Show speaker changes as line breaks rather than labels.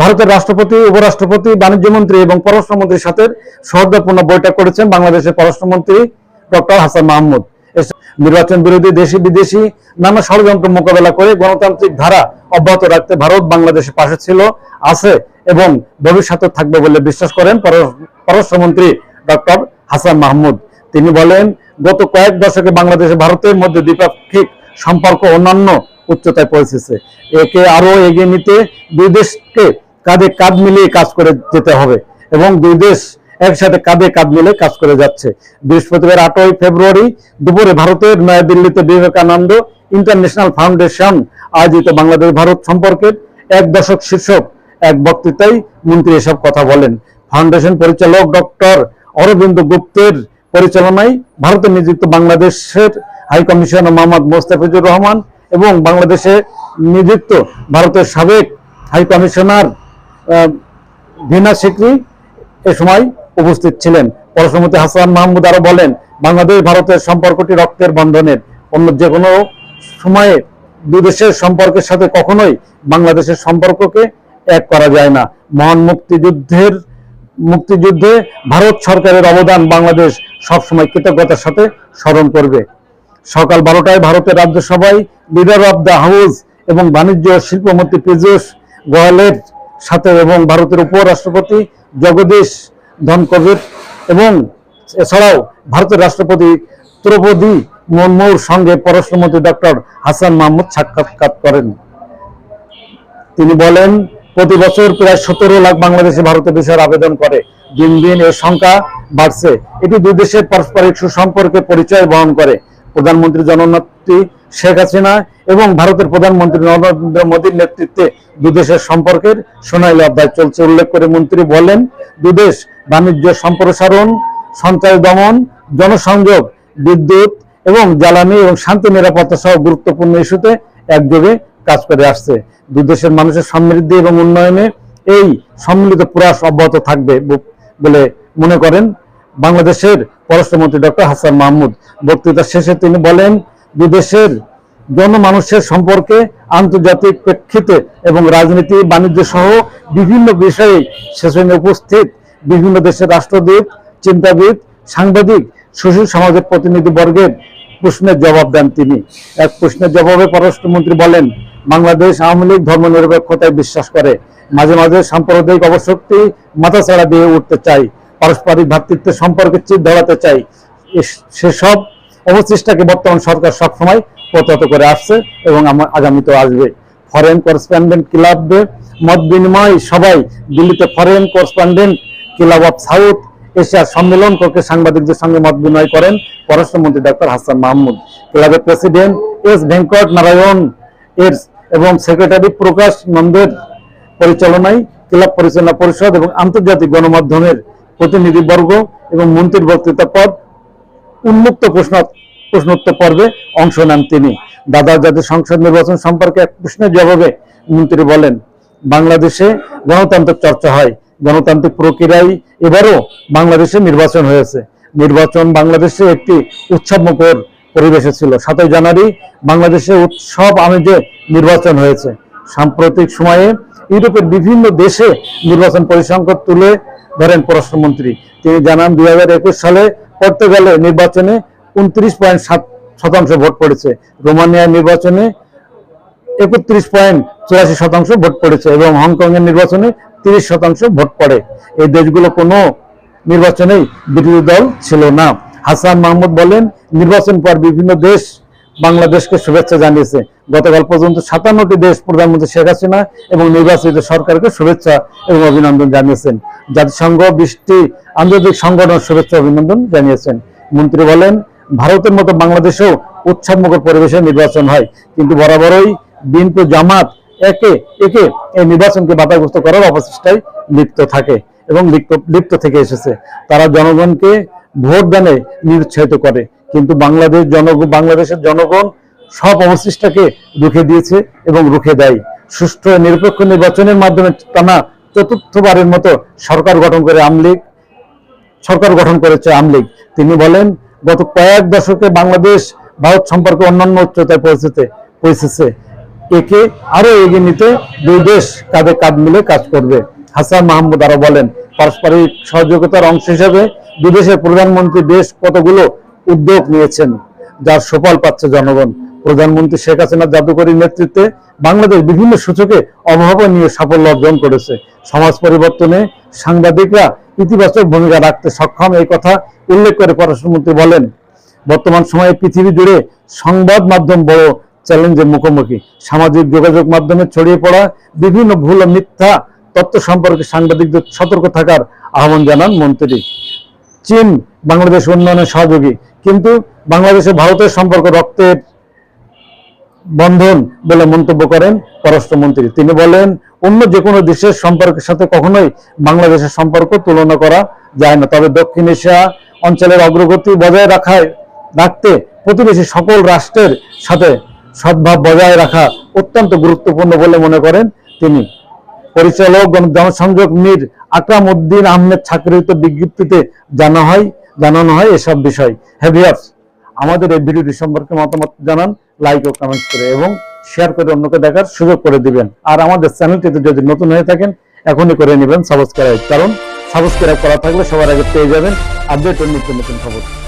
ভারতের রাষ্ট্রপতি, উপরাষ্ট্রপতি, বাণিজ্য মন্ত্রী এবং পররাষ্ট্রমন্ত্রীর সাথে সৌহার্দ্যপূর্ণ বৈঠক করেছেন বাংলাদেশের পররাষ্ট্রমন্ত্রী ডক্টর হাসান মাহমুদ। নির্বাচন বিরোধী দেশি বিদেশি নানা ষড়যন্ত্র মোকাবেলা করে গণতান্ত্রিক ধারা অব্যাহত রাখতে ভারত বাংলাদেশের পাশে ছিল, আছে এবং ভবিষ্যতে থাকবে বলে বিশ্বাস করেন পররাষ্ট্র- পররাষ্ট্রমন্ত্রী ডক্টর হাসান মাহমুদ। তিনি বলেন, গত কয়েক দশকে বাংলাদেশে ভারতের মধ্যে দ্বিপাক্ষিক সম্পর্ক অন্যান্য উচ্চতায় পৌঁছেছে। একে আরও এগিয়ে নিতে দুই দেশকে কাঁধে কাঁধ মিলিয়ে কাজ করে যেতে হবে এবং দুই দেশ একসাথে কাঁধে কাঁধ মিলে কাজ করে যাচ্ছে। বৃহস্পতিবার আটই ফেব্রুয়ারি দুপুরে ভারতের নয়াদিল্লিতে বিবেকানন্দ ইন্টারন্যাশনাল ফাউন্ডেশন আয়োজিত বাংলাদেশ ভারত সম্পর্কের এক দশক শীর্ষক এক বক্তৃতায় মন্ত্রী এসব কথা বলেন। ফাউন্ডেশন পরিচালক ডক্টর অরবিন্দ গুপ্তের পরিচালনায় ভারতে নিযুক্ত বাংলাদেশের হাই কমিশনার মোহাম্মদ মোস্তাফিজুর রহমান এবং বাংলাদেশে নিযুক্ত ভারতের সাবেক হাই কমিশনার ভিনা সিকরি এ সময় উপস্থিত ছিলেন। পররাষ্ট্রমন্ত্রী হাসান মাহমুদ আরও বলেন, বাংলাদেশ ভারতের সম্পর্কটি রক্তের বন্ধনের। অন্য যে কোনো সময়ে দুই দেশের সম্পর্কের সাথে কখনোই বাংলাদেশের সম্পর্ককে এক করা যায় না। মহান মুক্তিযুদ্ধের, মুক্তিযুদ্ধে ভারত সরকারের অবদান বাংলাদেশ সবসময় কৃতজ্ঞতার সাথে স্মরণ করবে। সকাল বারোটায় ভারতের রাজ্যসভায় লিডার অব দ্য হাউস এবং বাণিজ্য শিল্পমন্ত্রী পীযূষ গোয়ালের সাথে এবং ভারতের উপরাষ্ট্রপতি জগদীশ ধনকবির এবং এছাড়াও ভারতের রাষ্ট্রপতি দ্রৌপদী মুর্মুর সঙ্গে পররাষ্ট্রমন্ত্রী ডক্টর হাসান মাহমুদ সাক্ষাৎকার করেন। তিনি বলেন, প্রতি বছর প্রায় সতেরো লাখ বাংলাদেশে ভারতের বিষয়ের আবেদন করে। দিন দিন এর সংখ্যা বাড়ছে। এটি দুই দেশের পারস্পরিক সুসম্পর্কে পরিচয় বহন করে। প্রধানমন্ত্রী জননেত্রী শেখ হাসিনা এবং ভারতের প্রধানমন্ত্রী নরেন্দ্র মোদীর নেতৃত্বে দুই দেশের সম্পর্কের সোনালী অধ্যায় চলছে। উল্লেখ করে মন্ত্রী বলেন, দুদেশ বাণিজ্য সম্প্রসারণ, সঞ্চয় দমন, জনসংযোগ, বিদ্যুৎ এবং জ্বালানি এবং শান্তি নিরাপত্তা সহ গুরুত্বপূর্ণ ইস্যুতে একযোগে কাজ করে আসছে। দুই দেশের মানুষের সমৃদ্ধি এবং উন্নয়নে এই সম্মিলিত প্রয়াস অব্যাহত থাকবে বলে মনে করেন বাংলাদেশের পররাষ্ট্রমন্ত্রী ডক্টর হাসান মাহমুদ বক্তৃতা শেষে তিনি বলেন, বিদেশের দেশের জনমানুষের সম্পর্কে আন্তর্জাতিক প্রেক্ষিতে এবং রাজনীতি, বাণিজ্য সহ বিভিন্ন বিষয়ে সেশনে উপস্থিত বিভিন্ন দেশের রাষ্ট্রদূত, চিন্তাবিদ, সাংবাদিক, সুশীল সমাজের প্রতিনিধি বর্গের প্রশ্নের জবাব দেন তিনি। এক প্রশ্নের জবাবে পররাষ্ট্রমন্ত্রী বলেন, বাংলাদেশ আওয়ামী লীগ ধর্মনিরপেক্ষতায় বিশ্বাস করে। মাঝে মাঝে সাম্প্রদায়িক অবশক্তি মাথাছাড়া দিয়ে উঠতে চাই পারস্পরিক ভ্রাতৃত্বের সম্পর্কে চিত ধরাতে চাই। সেসব অবচেষ্টাকে বর্তমান সরকার সবসময় প্রতিহত করে আসছে এবং আমার আগামীতেও আসবে। ফরেন করেসপন্ডেন্ট ক্লাবে মত বিনিময় সবাই দিল্লিতে foreign correspondent club of south এশিয়ার সম্মেলন কক্ষে সাংবাদিকদের সঙ্গে মত বিনিময় করেন পররাষ্ট্রমন্ত্রী ডক্টর হাসান মাহমুদ। ক্লাবের প্রেসিডেন্ট এস ভেঙ্কট নারায়ণ এর এবং সেক্রেটারি প্রকাশ নন্দের পরিচালনায় ক্লাব পরিচালনা পরিষদ এবং আন্তর্জাতিক গণমাধ্যমের প্রতিনিধিবর্গ এবং মন্ত্রীর বক্তৃতা পদ উন্মুক্ত প্রশ্ন, প্রশ্নোত্তর পর্বে অংশ নেন তিনি। দাদা জাতীয় সংসদ নির্বাচন সম্পর্কে এক প্রশ্নের জবাবে মন্ত্রী বলেন, বাংলাদেশে গণতান্ত্রিক চর্চা হয়। গণতান্ত্রিক প্রক্রিয়ায় এবারও বাংলাদেশে নির্বাচন হয়েছে। নির্বাচন বাংলাদেশে একটি উৎসবমুখর পরিবেশে ছিল। সাতই জানুয়ারি বাংলাদেশে উৎসব আমেজে নির্বাচন হয়েছে। সাম্প্রতিক সময়ে ইউরোপের বিভিন্ন দেশে নির্বাচন পরিসংখ্যান তুলে ধরেন পররাষ্ট্রমন্ত্রী, তিনি জানান দুই হাজার একুশ সালে পর্তুগালে নির্বাচনে উনত্রিশ পয়েন্ট সাত শতাংশ ভোট পড়েছে। রোমানিয়ার নির্বাচনে একত্রিশ পয়েন্ট চুরাশি শতাংশ ভোট পড়েছে এবং হংকং এর নির্বাচনে তিরিশ শতাংশ ভোট পড়ে। এই দেশগুলো কোনো নির্বাচনেই বিরোধী দল ছিল না। হাসান মাহমুদ বলেন, নির্বাচন পর বিভিন্ন দেশ বাংলাদেশকে শুভেচ্ছা জানিয়েছে। গতকাল পর্যন্ত সাতান্নটি দেশ প্রধানমন্ত্রী শেখ হাসিনা এবং নির্বাচিত সরকারকে শুভেচ্ছা এবং অভিনন্দন জানিয়েছেন। জাতিসংঘ বৃষ্টি আন্তর্জাতিক সংগঠন শুভেচ্ছা অভিনন্দন জানিয়েছেন। মন্ত্রী বলেন, ভারতের মতো বাংলাদেশেও উৎসবমুখর পরিবেশে নির্বাচন হয়, কিন্তু বরাবরই বিএনপি জামাত একে একে এই নির্বাচনকে বাধাগ্রস্ত করার অপচেষ্টায় লিপ্ত থাকে এবং লিপ্ত লিপ্ত থেকে এসেছে। তারা জনগণকে ভোট দানে নিরুৎসাহিত করে। কিন্তু বাংলাদেশ জনগণ বাংলাদেশের জনগণ সব অবশিষ্টাকে রুখে দিয়েছে এবং রুখে দেয়। সুষ্ঠু নিরপেক্ষ নির্বাচনের মাধ্যমে টানা চতুর্থবারের মতো সরকার গঠন করে আমলিগ সরকার গঠন করেছে আমলিগ তিনি বলেন, গত কয়েক দশকে বাংলাদেশ ভারত সম্পর্কে অন্যান্য উচ্চতায় পৌঁছেছে পৌঁছেছে। একে আরও এগিয়ে নিতে দুই দেশ কাঁধে কাঁধ মিলে কাজ করবে। হাসান মাহমুদ আরও বলেন, পারস্পরিক সহযোগিতার অংশ হিসেবে বিদেশের প্রধানমন্ত্রী বেশ কতগুলো উদ্যোগ নিয়েছেন যার সুফল পাচ্ছে জনগণ। প্রধানমন্ত্রী শেখ হাসিনার জাদুকরী নেতৃত্বে বাংলাদেশ বিভিন্ন সূচকে অভাবনীয় সাফল্য অর্জন করেছে। সমাজ পরিবর্তনে সাংবাদিকরা ইতিবাচক ভূমিকা রাখতে সক্ষম, এই কথা উল্লেখ করে পররাষ্ট্রমন্ত্রী বলেন। বর্তমান সময়ে পৃথিবী জুড়ে সংবাদ মাধ্যম বড় চ্যালেঞ্জের মুখোমুখি। সামাজিক যোগাযোগ মাধ্যমে ছড়িয়ে পড়া বিভিন্ন ভুল ও মিথ্যা তথ্য সম্পর্কে সাংবাদিকদের সতর্ক থাকার আহ্বান জানান মন্ত্রী। চীন, বাংলাদেশ উন্নয়নের সহযোগী। কিন্তু বাংলাদেশে ভারতের সম্পর্ক রক্তের বন্ধন বলে মন্তব্য করেন পররাষ্ট্রমন্ত্রী। তিনি বলেন, অন্য যে কোনো দেশের সম্পর্কের সাথে কখনোই বাংলাদেশের সম্পর্ক তুলনা করা যায় না। তবে দক্ষিণ এশিয়া অঞ্চলের অগ্রগতি বজায় রাখায়, রাখতে প্রতিবেশী সকল রাষ্ট্রের সাথে সদ্ভাব বজায় রাখা অত্যন্ত গুরুত্বপূর্ণ বলে মনে করেন তিনি। পরিচালক জনসংযোগ মীর আকরাম উদ্দিন আহমেদ ছাকরিত বিজ্ঞপ্তিতে জানা হয় জানানো হয় এসব বিষয়। হ্যাভিয়ার্স আমাদের এই ভিডিওটি সম্পর্কে মতামত জানান লাইক ও কমেন্ট করে এবং শেয়ার করে অন্যকে দেখার সুযোগ করে দিবেন। আর আমাদের চ্যানেলটিতে যদি নতুন হয়ে থাকেন, এখনই করে নেবেন সাবস্ক্রাইব কারণ সাবস্ক্রাইব করা থাকলে সবার আগে পেয়ে যাবেন আপডেট ও নতুন নতুন খবর।